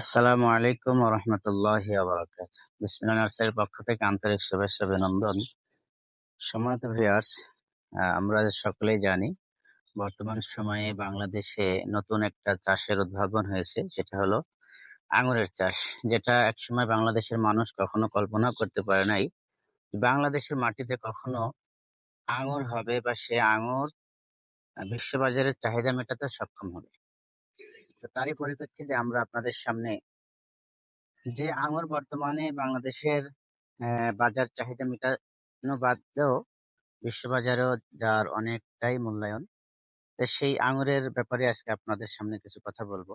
আসসালামু আলাইকুম রহমতুল্লাহ বিসমিল্লাহ পক্ষ থেকে আন্তরিক শুভেচ্ছা অভিনন্দন। সম্মানিত ভিউয়ার্স আমরা সকলেই জানি, বর্তমান সময়ে বাংলাদেশে নতুন একটা চাষের উদ্ভাবন হয়েছে, সেটা হলো আঙুরের চাষ, যেটা একসময় বাংলাদেশের মানুষ কখনো কল্পনা করতে পারে নাই বাংলাদেশের মাটিতে কখনো আঙুর হবে বা সে আঙুর বিশ্ববাজারের চাহিদা মেটাতে সক্ষম হবে। তো তারই পরিপ্রেক্ষিতে আমরা আপনাদের সামনে যে আঙুর বর্তমানে বাংলাদেশের বাজার চাহিদা মেটানো বাদেও বিশ্ববাজারেও যার অনেকটাই মূল্যায়ন, তো সেই আঙুরের ব্যাপারে আজকে আপনাদের সামনে কিছু কথা বলব।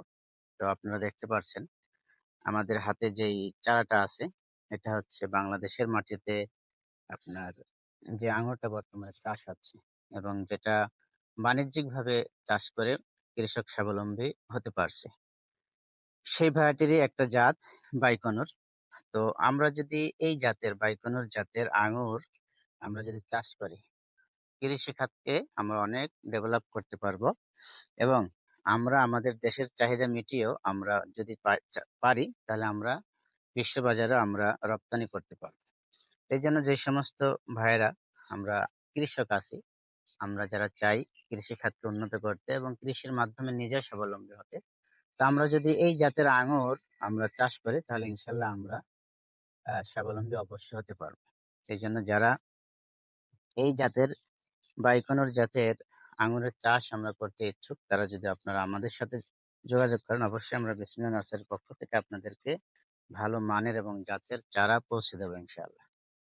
তো আপনারা দেখতে পাচ্ছেন আমাদের হাতে যেই চারাটা আছে, এটা হচ্ছে বাংলাদেশের মাটিতে আপনার যে আঙুরটা বর্তমানে চাষ হচ্ছে এবং যেটা বাণিজ্যিকভাবে চাষ করে কৃষক স্বাবলম্বী হতে পারছে। সেই ভ্যারাইটিরই একটা জাত, বাইকনুর। তো আমরা যদি এই জাতের, বাইকনুর জাতের আঙুর আমরা যদি চাষ করি, কৃষি খাতকে আমরা অনেক ডেভেলপ করতে পারব এবং আমরা আমাদের দেশের চাহিদা মিটিয়েও আমরা যদি পারি, তাহলে আমরা বিশ্ববাজারে আমরা রপ্তানি করতে পারব। এই জন্য যে সমস্ত ভাইয়েরা আমরা কৃষক আছি আমরা যারা চাই কৃষি খাতকে উন্নত করতে এবং কৃষির মাধ্যমে নিজে স্বাবলম্বী হতে। তা আমরা যদি এই জাতের আঙুর আমরা চাষ করি, তাহলে ইনশাল্লাহ আমরা স্বাবলম্বী অবশ্যই হতে পারব। এই জন্য যারা এই জাতের বাইকনোর জাতের আঙুরের চাষ আমরা করতে ইচ্ছুক, তারা যদি আপনারা আমাদের সাথে যোগাযোগ করেন, অবশ্যই আমরা বিসমিল্লা নার্সারির পক্ষ থেকে আপনাদেরকে ভালো মানের এবং জাতের চারা পৌঁছে দেবো ইনশাআল্লাহ